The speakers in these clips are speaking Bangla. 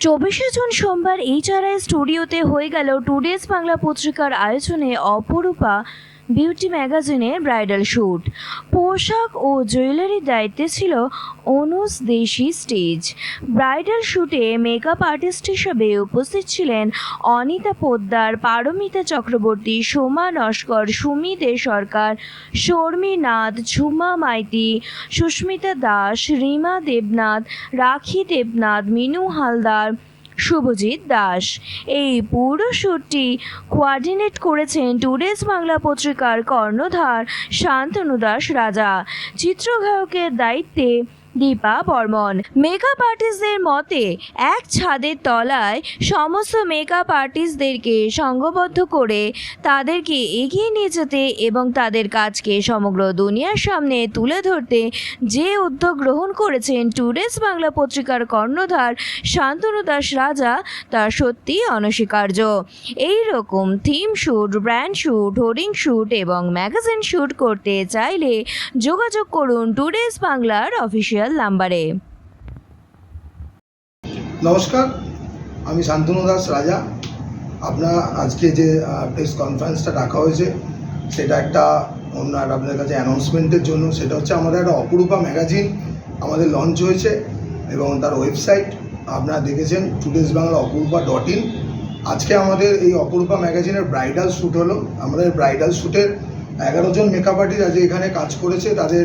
চব্বিশে জুন সোমবার এইচআরআই স্টুডিওতে হয়ে গেল টুডেজ বাংলা পত্রিকার আয়োজনে অপরূপা বিউটি ম্যাগাজিনের ব্রাইডাল শ্যুট পোশাক ও জুয়েলারির দায়িত্বে ছিল অনুজ দেশি স্টেজ। ব্রাইডাল শ্যুটে মেকআপ আর্টিস্ট হিসেবে উপস্থিত ছিলেন অনিতা পোদ্দার, পারমিতা চক্রবর্তী, সোমা নস্কর সুমি দে সরকার, শর্মী নাথ, ঝুমা মাইতি, সুস্মিতা দাস, রিমা দেবনাথ, রাখি দেবনাথ, মিনু হালদার শুভজিৎ দাস। এই পুরো শ্যুটটি কোয়ার্ডিনেট করেছেন টুডেজ বাংলা পত্রিকার কর্ণধার শান্তনু দাস রাজা। চিত্রগ্রাহকের দায়িত্বে দীপা বর্মন। মেকআপ আর্টিস্টদের মতে, এক ছাদের তলায় সমস্ত মেকআপ আর্টিস্টদেরকে সঙ্গবদ্ধ করে তাদেরকে এগিয়ে নিয়ে যেতে এবং তাদের কাজকে সমগ্র দুনিয়ার সামনে তুলে ধরতে যে উদ্যোগ গ্রহণ করেছেন টুডেজ বাংলা পত্রিকার কর্ণধার শান্তনু দাস রাজা, তা সত্যি অনস্বীকার্য। এই রকম theme shoot brand shoot hoarding shoot এবং ম্যাগাজিন শ্যুট করতে চাইলে যোগাযোগ করুন টুডেজ বাংলার অফিসিয়াল নাম্বারে। নমস্কার, আমি শান্তনু দাস রাজা। আপনার আজকে যে প্রেস কনফারেন্সটা ডাকা হয়েছে, সেটা একটা অন্য আর আপনাদের কাছে অ্যানাউন্সমেন্টের জন্য। সেটা হচ্ছে আমাদের একটা অপরূপা ম্যাগাজিন আমাদের লঞ্চ হয়েছে এবং তার ওয়েবসাইট আপনারা দেখেছেন টুডেজ বাংলা অপরূপা ডট ইন আজকে আমাদের এই অপরূপা ম্যাগাজিনের ব্রাইডাল শ্যুট হলো। আমাদের ব্রাইডাল শ্যুটের এগারো জন মেকআপ আর্টিস্ট আজ এখানে কাজ করেছে, তাদের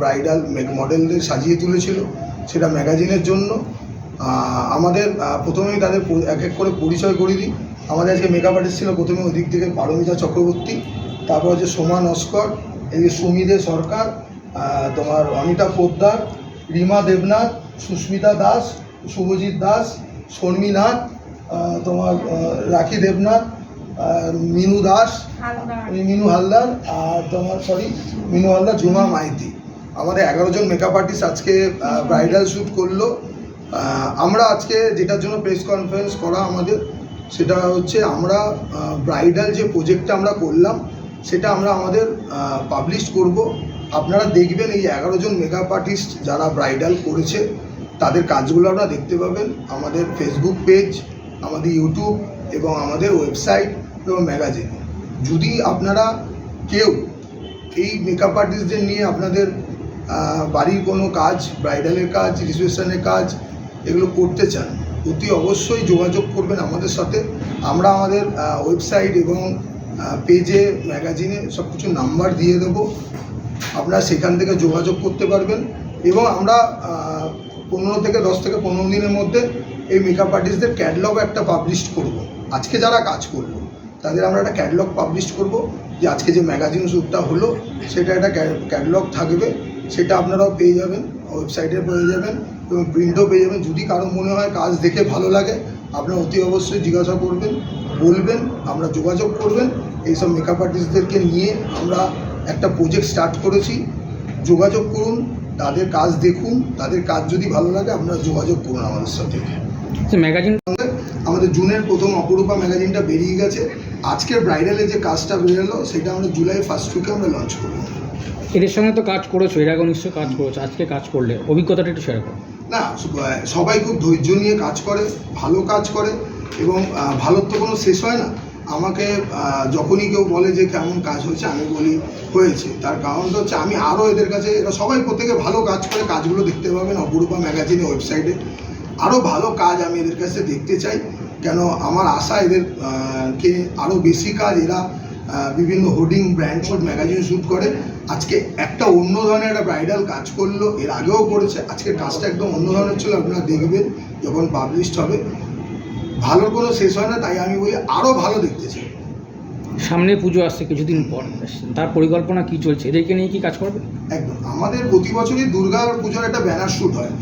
ব্রাইডাল মডেলদের সাজিয়ে তুলেছিল, সেটা ম্যাগাজিনের জন্য। আমাদের প্রথমেই তাদের এক এক করে পরিচয় করে দিই। আমাদের আজকে মেকআপ আর্টিস্ট ছিল প্রথমে ওই দিক থেকে পারমিতা চক্রবর্তী, তারপর হচ্ছে সোমা নস্কর এদিকে সুমিদে সরকার তোমার অনিতা পোদ্দার, রিমা দেবনাথ, সুস্মিতা দাস, শুভজিৎ দাস শর্মী নাথ তোমার রাখি দেবনাথ মিনু দাস মিনু হালদার আর তোমার সরি মিনু হালদার ঝুমা মাইতি। আমাদের এগারো জন মেকআপ আর্টিস্ট আজকে ব্রাইডাল শ্যুট করল। আমরা আজকে যেটার জন্য প্রেস কনফারেন্স করা আমাদের সেটা হচ্ছে আমরা ব্রাইডাল যে প্রজেক্টটা আমরা করলাম সেটা আমরা আমাদের পাবলিশ করব। আপনারা দেখবেন এই এগারো জন মেকআপ আর্টিস্ট যারা ব্রাইডাল করেছে তাদের কাজগুলো আপনারা দেখতে পাবেন। আমাদের ফেসবুক পেজ আমাদের ইউটিউব এবং আমাদের ওয়েবসাইট এবং ম্যাগাজিন যদি আপনারা কেউ এই মেকআপ আর্টিস্টদের নিয়ে আপনাদের বাড়ির কোনো কাজ ব্রাইডালের কাজ রিসেপশনের কাজ এগুলো করতে চান, অতি অবশ্যই যোগাযোগ করবেন আমাদের সাথে। আমরা আমাদের ওয়েবসাইট এবং পেজে ম্যাগাজিনে সব কিছু নাম্বার দিয়ে দেবো। আপনারা সেখান থেকে যোগাযোগ করতে পারবেন এবং আমরা পনেরো থেকে দশ থেকে পনেরো দিনের মধ্যে এই মেকআপ আর্টিস্টদের ক্যাটলগ একটা পাবলিশ করব। আজকে যারা কাজ করল তাদের আমরা একটা ক্যাটলগ পাবলিশ করব। যে আজকে যে ম্যাগাজিন শ্যুটটা হলো, সেটা একটা ক্যাটলগ থাকবে। সেটা আপনারাও পেয়ে যাবেন ওয়েবসাইটে পেয়ে যাবেন এবং প্রিন্টও পেয়ে যাবেন। যদি কারও মনে হয় কাজ দেখে ভালো লাগে, আপনারা অতি অবশ্যই জিজ্ঞাসা করবেন, বলবেন, আমরা যোগাযোগ করবেন। এইসব মেকআপ আর্টিস্টদেরকে নিয়ে আমরা একটা প্রজেক্ট স্টার্ট করেছি। যোগাযোগ করুন, তাদের কাজ দেখুন, তাদের কাজ যদি ভালো লাগে, আপনারা যোগাযোগ করুন আমাদের সাথে। আচ্ছা ম্যাগাজিন আমাদের জুনের প্রথম অপরূপা ম্যাগাজিনটা বেরিয়ে গেছে। আজকের ব্রাইডালে যে কাজটা বেরোলো সেটা আমরা জুলাই ফার্স্ট উইকে আমরা লঞ্চ করব। এদের সঙ্গে তো কাজ করেছ এর আগে নিশ্চয়ই কাজ করেছ আজকে কাজ করলে। অভিজ্ঞতাটা একটু শেয়ার করো। না সবাই খুব ধৈর্য নিয়ে কাজ করে ভালো কাজ করে এবং ভালোর তো কোনো শেষ হয় না। আমাকে যখনই কেউ বলে যে কেমন কাজ হয়েছে আমি বলি, হয়েছে। তার কারণটা হচ্ছে, আমি আরও এদের কাছে, এরা সবাই প্রত্যেকে ভালো কাজ করে, কাজগুলো দেখতে পাবেন অপরূপা ম্যাগাজিনে ওয়েবসাইটে। আরও ভালো কাজ আমি এদের কাছে দেখতে চাই, কেন আমার আশা এদের কে আরও বেশি কাজ এরা বিভিন্ন hoarding brand shoot magazine shoot করে। আজকে একটা অন্য ধরনের একটা ব্রাইডাল কাজ করল, এর আগেও করেছে আজকের কাজটা একদম অন্য ধরনের ছিল, আপনারা দেখবেন, যখন পাবলিশড হবে। ভালোর কোনো শেষ হয় না তাই আমি বলি আরও ভালো দেখতে চাই। সামনে পুজো আসছে কিছুদিন পর তার পরিকল্পনা কি চলছে? এদেরকে নিয়ে কি কাজ করবে? একদম। আমাদের প্রতি বছরই দুর্গা পুজোর একটা ব্যানার শ্যুট হয়।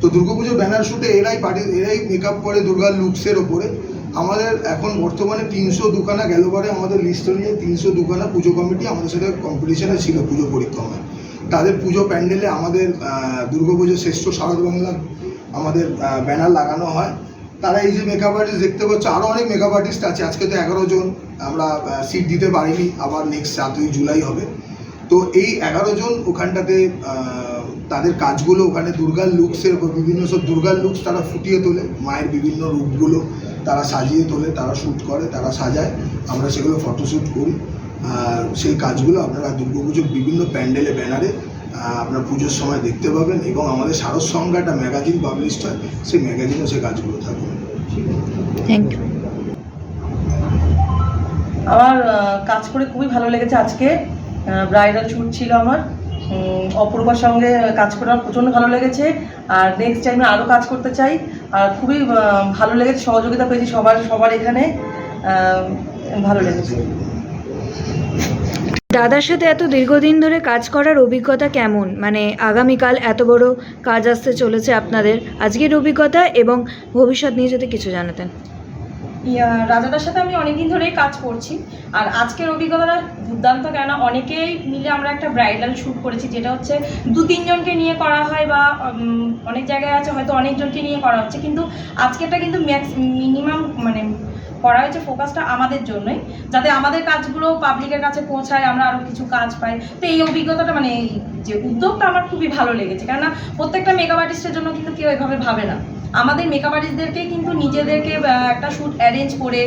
তো দুর্গা পুজোর ব্যানার শ্যুটে এরাই পার্টি এরাই মেকআপ করে দুর্গার লুকসের ওপরে। আমাদের এখন বর্তমানে তিনশো দুখানা গেল পরে আমাদের লিস্ট নিয়ে তিনশো দুখানা পুজো কমিটি আমাদের সাথে কম্পিটিশনে ছিল পুজো পরিক্রমায়। তাদের পুজো প্যান্ডেলে আমাদের দুর্গা পুজো শ্রেষ্ঠ শারদ বাংলা আমাদের ব্যানার লাগানো হয়। তারা এই যে মেকআপ আর্টিস্ট দেখতে পাচ্ছ আরও অনেক মেকআপ আর্টিস্ট আছে, আজকে তো এগারো জন আমরা সিট দিতে পারিনি, আবার নেক্সট সাতই জুলাই হবে। তো এই এগারো জন ওখানটাতে তাদের কাজগুলো ওখানে দুর্গার লুকসের বিভিন্ন সব দুর্গার লুকস তারা ফুটিয়ে তোলে, মায়ের বিভিন্ন রূপগুলো তারা সাজিয়ে তোলে, তারা শ্যুট করে, তারা সাজায়, আমরা সেগুলো ফটোশ্যুট করি। আর সেই কাজগুলো আপনারা দুর্গাপুজোর বিভিন্ন প্যান্ডেলে, ব্যানারে আপনার পুজোর সময় দেখতে পাবেন এবং আমাদের সারস সঙ্গে একটা ম্যাগাজিন পাবলিশড হয়, সেই ম্যাগাজিনে সেই কাজগুলো থাকবে। থ্যাংক ইউ আমার কাজ করে খুবই ভালো লেগেছে আজকে। ব্রাইডাল শ্যুট ছিল আমার। অপূর্বার সঙ্গে কাজ করে আমার প্রচণ্ড ভালো লেগেছে। আর নেক্সট টাইমে আরও কাজ করতে চাই। আর খুবই ভালো লেগেছে, সহযোগিতা পেয়েছি সবার সবার এখানে। ভালো লেগেছে। দাদার সাথে এত দীর্ঘদিন ধরে কাজ করার অভিজ্ঞতা কেমন? মানে আগামীকাল এত বড় কাজ আসতে চলেছে আপনাদের। আজকের অভিজ্ঞতা এবং ভবিষ্যৎ নিয়ে যদি কিছু জানাতেন। রাজাদার সাথে আমি অনেকদিন ধরেই কাজ করছি। আর আজকের অভিজ্ঞতাটা দুর্দান্ত কেন অনেকেই মিলে আমরা একটা ব্রাইডাল শ্যুট করেছি, যেটা হচ্ছে দু তিনজনকে নিয়ে করা হয় বা অনেক জায়গায় আছে হয়তো অনেকজনকে নিয়ে করা হচ্ছে। কিন্তু আজকেরটা কিন্তু ম্যাক্স, মিনিমাম মানে করা হয়েছে ফোকাসটা আমাদের জন্যই, যাতে আমাদের কাজগুলো পাবলিকের কাছে পৌঁছায়, আমরা আরও কিছু কাজ পাই। তো এই অভিজ্ঞতাটা মানে এই যে উদ্যোগটা আমার খুবই ভালো লেগেছে। কেননা প্রত্যেকটা মেকআপ আর্টিস্টের জন্য কিন্তু কেউ এভাবে ভাবে না। আমাদের মেকআপ আর্টিস্টদেরকেই কিন্তু নিজেদেরকে একটা শ্যুট অ্যারেঞ্জ করে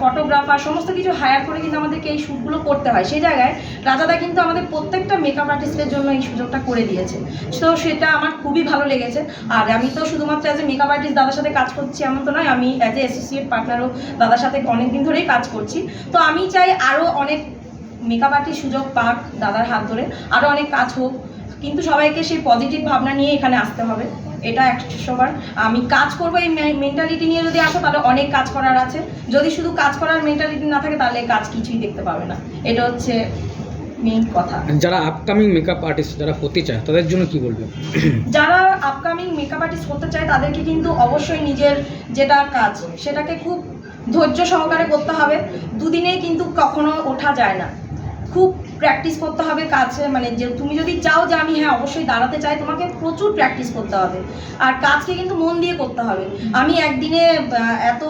ফটোগ্রাফার সমস্ত কিছু হায়ার করে কিন্তু আমাদেরকে এই শ্যুটগুলো করতে হয়। সেই জায়গায় রাজাদা কিন্তু আমাদের প্রত্যেকটা মেকআপ আর্টিস্টের জন্য এই সুযোগটা করে দিয়েছে। তো সেটা আমার খুবই ভালো লেগেছে। আর আমি তো শুধুমাত্র অ্যাজ এ মেকআপ আর্টিস্ট দাদার সাথে কাজ করছি এমন তো নয়, আমি অ্যাজ এ অ্যাসোসিয়েট পার্টনারও দাদার সাথে অনেক দিন ধরেই কাজ করছি। তো আমি চাই আরও অনেক মেকআপ আর্টিস্ট সুযোগ পাক দাদার হাত ধরে। আরও অনেক কাজ হোক। কিন্তু সবাইকে সেই পজিটিভ ভাবনা নিয়ে এখানে আসতে হবে। এটা একশোবার আমি কাজ করব এই মেন্টালিটি নিয়ে যদি আসো তাহলে অনেক কাজ করার আছে। যদি শুধু কাজ করার মেন্টালিটি না থাকে তাহলে কাজ কিছুই দেখতে পাবে না। এটা হচ্ছে মেইন কথা। যারা আপকামিং মেকআপ আর্টিস্ট যারা হতে চায় তাদের জন্য কি বলবেন যারা আপকামিং মেকআপ আর্টিস্ট করতে চায় তাদেরকে কিন্তু অবশ্যই নিজের যেটা কাজ সেটাকে খুব ধৈর্য সহকারে করতে হবে। দুদিনেই কিন্তু কখনো ওঠা যায় না। খুব প্র্যাকটিস করতে হবে কাজে মানে যে তুমি যদি চাও যে আমি হ্যাঁ অবশ্যই দাঁড়াতে চাই, তোমাকে প্রচুর প্র্যাকটিস করতে হবে। আর কাজকে কিন্তু মন দিয়ে করতে হবে। আমি একদিনে এত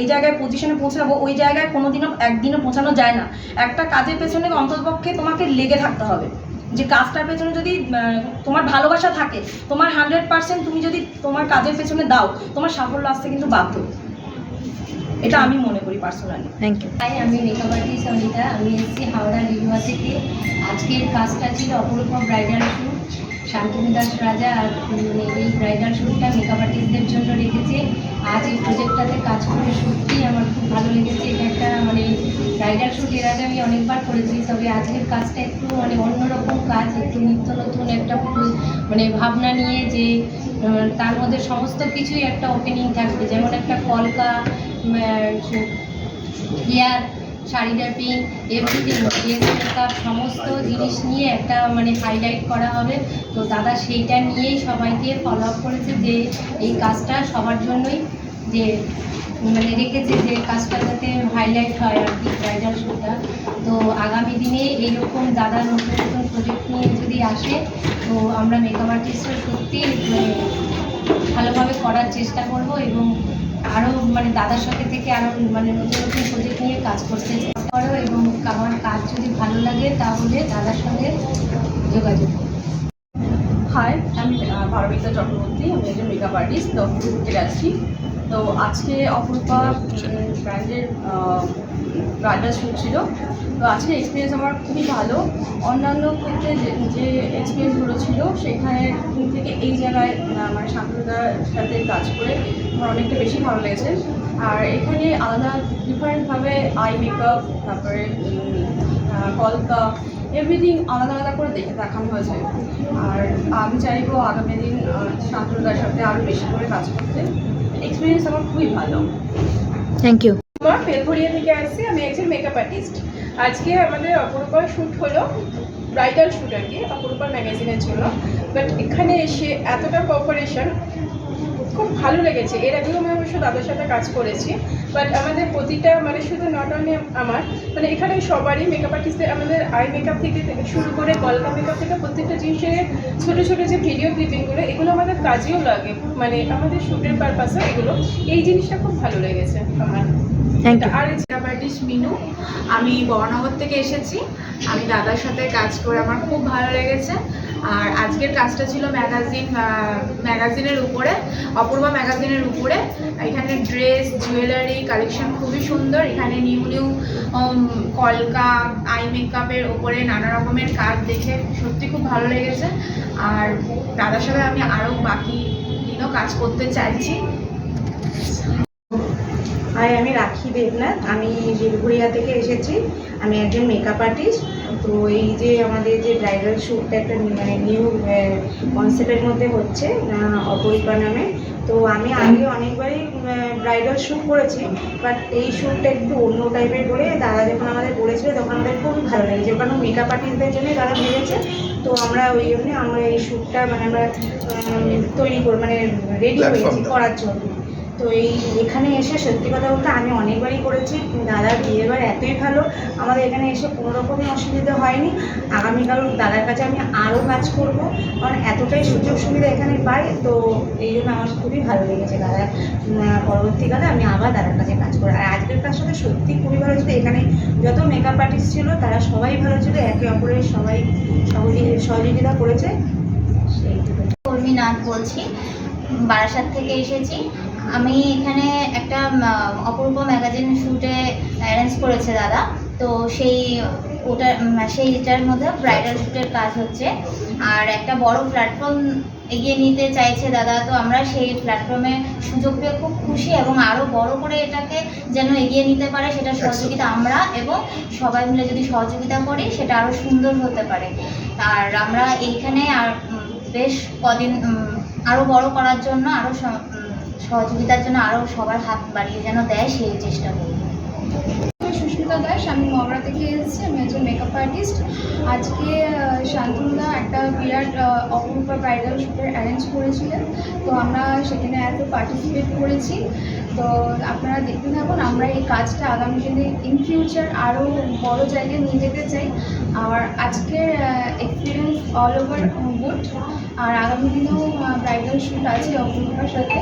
এই জায়গায় পজিশনে পৌঁছাবো, ওই জায়গায় কোনোদিনও একদিনও পৌঁছানো যায় না। একটা কাজের পেছনে অন্ততপক্ষে তোমাকে লেগে থাকতে হবে। যে কাজটার পেছনে যদি তোমার ভালোবাসা থাকে, তোমার হান্ড্রেড পার্সেন্ট তুমি যদি তোমার কাজের পেছনে দাও, তোমার সাফল্য আসতে কিন্তু বাধ্য। এটা আমি মনে করি পার্সোনালি থ্যাংক ইউ তাই আমি মেকআপ আর্টিস্ট অনিতা আমি এসেছি হাওড়া থেকে আজকের কাজটা ছিল অপরূপ ব্রাইডাল শ্যুট শান্তনু দাস রাজা এই ব্রাইডাল শ্যুটটা মেকআপ আর্টিস্টদের জন্য রেখেছে। আজ এই প্রজেক্টটাতে কাজ করে সত্যিই আমার খুব ভালো লেগেছে। এটা একটা মানে ব্রাইডাল শ্যুট এর আগে আমি অনেকবার করেছি তবে আজকের কাজটা একটু মানে অন্যরকম কাজ একটু নিত্য নতুন একটা মানে ভাবনা নিয়ে যে তার মধ্যে সমস্ত কিছুই একটা ওপেনিং থাকবে। যেমন একটা কলকা hair sari draping everything makeup সমস্ত জিনিস নিয়ে একটা মানে হাইলাইট করা হবে। তো দাদা সেইটা নিয়েই সবাইকে ফলো আপ করেছে যে এই কাজটা সবার জন্যই, যে মানে রেখেছে যে কাজটা যাতে হাইলাইট হয় আর কি ব্রাইডাল শ্যুটটা তো আগামী দিনে এইরকম দাদা নতুন নতুন প্রজেক্ট নিয়ে যদি আসে, তো আমরা মেকআপ আর্টিস্টরা সত্যি ভালোভাবে করার চেষ্টা করব এবং আরও মানে দাদার সাথে থেকে আরও মানে নতুন নতুন প্রজেক্ট নিয়ে কাজ করতে পারো করো এবং আমার কাজ যদি ভালো লাগে তাহলে দাদার সঙ্গে যোগাযোগ করো। হাই আমি ভারমিতা চক্রবর্তী আমি একজন মেকআপ আর্টিস্ট দক্ষিণ আছি। যাচ্ছি তো আজকে অপরূপা ব্র্যান্ডের ব্রাইডাল শ্যুট ছিল তো আজকে এক্সপিরিয়েন্স আমার খুবই ভালো। অন্যান্য ক্ষেত্রে যে এক্সপিরিয়েন্সগুলো ছিল সেখানে থেকে এই জায়গায় আহ, মানে শান্তদার সাথে কাজ করে আমার অনেকটা বেশি ভালো লেগেছে। আর এখানে আলাদা ডিফারেন্টভাবে আই মেকআপ তারপরে কলকা এভরিথিং আলাদা আলাদা করে দেখে দেখানো হয়েছে। আর আমি চাইব আগামী দিন শান্তদার সাথে আরও বেশি করে কাজ করতে। এক্সপিরিয়েন্স আমার খুবই ভালো। থ্যাংক ইউ আমার বেলঘরিয়া থেকে আসছি, আমি একজন মেকআপ আর্টিস্ট আজকে আমাদের অপরূপার শ্যুট হলো ব্রাইডাল শ্যুট আর কি, অপরূপার ম্যাগাজিনের জন্য। বাট এখানে এসে এতটা কোঅপারেশন খুব ভালো লেগেছে। এর আগেও আমি অবশ্য দাদার সাথে কাজ করেছি বাট আমাদের প্রতিটা মানে শুধু নট অনলি আমার মানে এখানে সবারই মেকআপ আর্টিস্টদের আমাদের আই মেকআপ থেকে শুরু করে কলকা মেকআপ থেকে প্রত্যেকটা জিনিসের ছোটো ছোটো যে ভিডিও ক্লিপিংগুলো এগুলো আমাদের কাজেও লাগে। মানে আমাদের শ্যুটের পারপাসে এগুলো। এই জিনিসটা খুব ভালো লেগেছে আমার। থ্যাংক ইউ আর আর্টিস্ট মিনু, আমি বর্ণনগর থেকে এসেছি। আমি দাদার সাথে কাজ করে আমার খুব ভালো লেগেছে। আর আজকের কাজটা ছিল ম্যাগাজিন ম্যাগাজিনের উপরে, অপূর্বা ম্যাগাজিনের উপরে। এখানে ড্রেস, জুয়েলারি, কালেকশন খুবই সুন্দর। এখানে নিউ নিউ কলকা, আই মেকআপের ওপরে নানা রকমের কাজ দেখে সত্যি খুব ভালো লেগেছে। আর দাদার সাথে আমি আরও বাকি দিনও কাজ করতে চাইছি। হাই আমি রাখি দেবনাথ। আমি বেলঘুরিয়া থেকে এসেছি। আমি একজন মেকআপ আর্টিস্ট তো এই যে আমাদের যে ব্রাইডাল শ্যুটটা একটা মানে নিউ কনসেপ্টের মধ্যে হচ্ছে আহ, অপরিপা নামে। তো আমি আগে অনেকবারই ব্রাইডাল শ্যুট করেছি। বাট এই শ্যুটটা একটু অন্য টাইপের করে দাদা যখন আমাদের বলেছিল তখন আমাদের খুবই ভালো লেগেছে। কারণ মেকআপ আর্টিস্টদের জন্য দাদা ভেবেছে। তো আমরা ওই জন্য আমরা এই শ্যুটটা মানে আমরা তৈরি করে মানে রেডি হয়েছি করার জন্য। তো এই এখানে এসে সত্যি কথা বলতে আমি অনেকবারই করেছি। দাদার বিয়েবার এতই ভালো আমাদের এখানে এসে কোনো রকমই অসুবিধা হয়নি। আগামীকাল দাদার কাছে আমি আরও কাজ করব কারণ এতটাই সুযোগ সুবিধা এখানে পাই তো এই জন্য আমার খুবই ভালো লেগেছে দাদা উম, পরবর্তীকালে আমি আবার দাদার কাছে কাজ করি আর আজকের কাজ সাথে সত্যি খুবই ভালো ছিল এখানে যত মেকআপ আর্টিস্ট ছিল তারা সবাই ভালো ছিল একে অপরের সবাই সহযোগি- সহযোগিতা করেছে। সেইটুকু কর্মী নাথ বলছি বারাসাত থেকে এসেছি। আমি এখানে একটা অপূর্ব ম্যাগাজিন শ্যুটে অ্যারেঞ্জ করেছে দাদা। তো সেই ওটা উম, সেইটার মধ্যে ব্রাইডাল শ্যুটের কাজ হচ্ছে। আর একটা বড় প্ল্যাটফর্ম এগিয়ে নিতে চাইছে দাদা। তো আমরা সেই প্ল্যাটফর্মে সুযোগ পেয়ে খুব খুশি এবং আরও বড় করে এটাকে যেন এগিয়ে নিতে পারে সেটা সহযোগিতা আমরা এবং সবাই মিলে যদি সহযোগিতা করি সেটা আরও সুন্দর হতে পারে। আর আমরা এইখানে আর বেশ কদিন আরও বড় করার জন্য আরও সহযোগিতার জন্য আরও সবার হাত বাড়িয়ে যেন দেয় সেই চেষ্টা করব। সুস্মিতা দাস আমি মগরা থেকে এসেছি আমি একজন মেকআপ আর্টিস্ট আজকে শান্তনুদা একটা বিরাট আহ, অপরূপা ব্রাইডাল শ্যুটের অ্যারেঞ্জ করেছিলেন। তো আমরা সেখানে এত পার্টিসিপেট করেছি। তো আপনারা দেখতে থাকুন আমরা এই কাজটা আগামী দিনে ইন ফিউচার আরও বড় জায়গায় নিয়ে যেতে চাই। আর আজকের এক্সপিরিয়েন্স অল ওভার গুড আর আগামী দিনেও ব্রাইডাল শ্যুট আছে অপরূপার সাথে।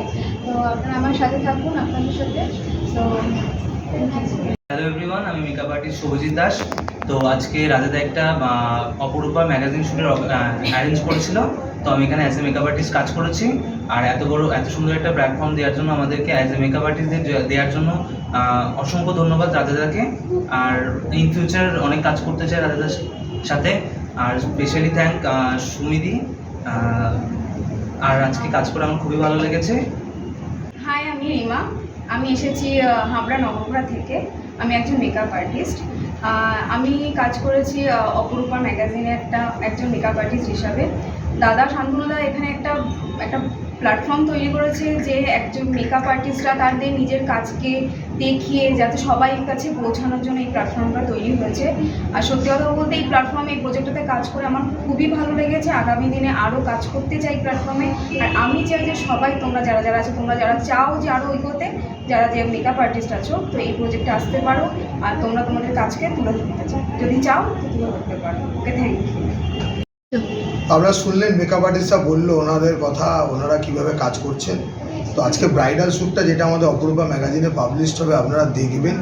হ্যালো এভরিওয়ান আমি মেকআপ আর্টিস্ট শুভজিৎ দাস। তো আজকে রাজাদা একটা অপরূপা ম্যাগাজিন শ্যুটের অ্যারেঞ্জ করেছিল। তো আমি এখানে অ্যাজ এ মেকআপ আর্টিস্ট কাজ করেছি। আর এত বড়, এত সুন্দর একটা প্ল্যাটফর্ম দেওয়ার জন্য আমাদেরকে অ্যাজ এ মেকআপ আর্টিস্টদের দেওয়ার জন্য অসংখ্য ধন্যবাদ রাজাদাকে আর ইন ফিউচার অনেক কাজ করতে চাই রাজাদার সাথে। আর স্পেশালি থ্যাংক সুমিদি। আর আজকে কাজ করে আমার খুবই ভালো লেগেছে। আমি রিমা। আমি এসেছি হাবড়া নবগ্রা থেকে। আমি একজন মেকআপ আর্টিস্ট আমি কাজ করেছি অপরূপা ম্যাগাজিনে একটা, একজন মেকআপ আর্টিস্ট হিসাবে। দাদা শান্তনুদা এখানে একটা একটা প্ল্যাটফর্ম তৈরি করেছে যে একজন মেকআপ আর্টিস্টরা তাদের নিজের কাজকে দেখিয়ে যাতে সবাই কাছে পৌঁছানোর জন্য এই প্ল্যাটফর্মটা তৈরি হয়েছে। আর সত্যি কথা বলতে এই প্ল্যাটফর্মে এই প্রজেক্টটাতে কাজ করে আমার খুবই ভালো লেগেছে। আগামী দিনে আরও কাজ করতে চাই প্ল্যাটফর্মে আর আমি চাই যে সবাই, তোমরা যারা যারা আছো, তোমরা যারা চাও যে আরও এগোতে, যারা যে মেকআপ আর্টিস্ট আছো, তো এই প্রজেক্টে আসতে পারো। আর তোমরা তোমাদের কাজকে তুলে ধরতে চাও। যদি চাও, তো তুলে ধরতে পারো। ওকে থ্যাংক ইউ আপনারা শুনলেন মেকআপ আর্টিস্টরা বলল, ওনাদের কথা, ওনারা কীভাবে কাজ করছেন? তো আজকে ব্রাইডাল শ্যুটটা যেটা আমাদের অপরূপা ম্যাগাজিনে পাবলিশড হবে, আপনারা দেখবেন।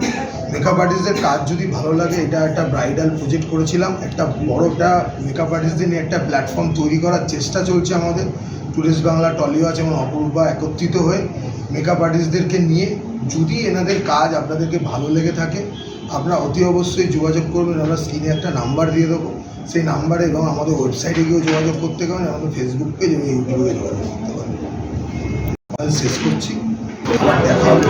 মেকআপ আর্টিস্টদের কাজ যদি ভালো লাগে, এটা একটা ব্রাইডাল প্রজেক্ট করেছিলাম। একটা বড় একটা মেকআপ আর্টিস্টদের নিয়ে একটা প্ল্যাটফর্ম তৈরি করার চেষ্টা চলছে আমাদের। টুরিস্ট বাংলা টলিওয়াচ এবং অপরূপা একত্রিত হয়ে মেকআপ আর্টিস্টদেরকে নিয়ে যদি এনাদের কাজ আপনাদেরকে ভালো লেগে থাকে আপনারা অতি অবশ্যই যোগাযোগ করবেন। আমরা স্ক্রিনে একটা নাম্বার দিয়ে দেবো। সেই নাম্বারে এবং আমাদের ওয়েবসাইটে গিয়েও যোগাযোগ করতে পারেন। আমাদের ফেসবুক পেজ এবং ইউটিউবে যোগাযোগ করতে পারেন। শেষ করছি। দেখা হবে।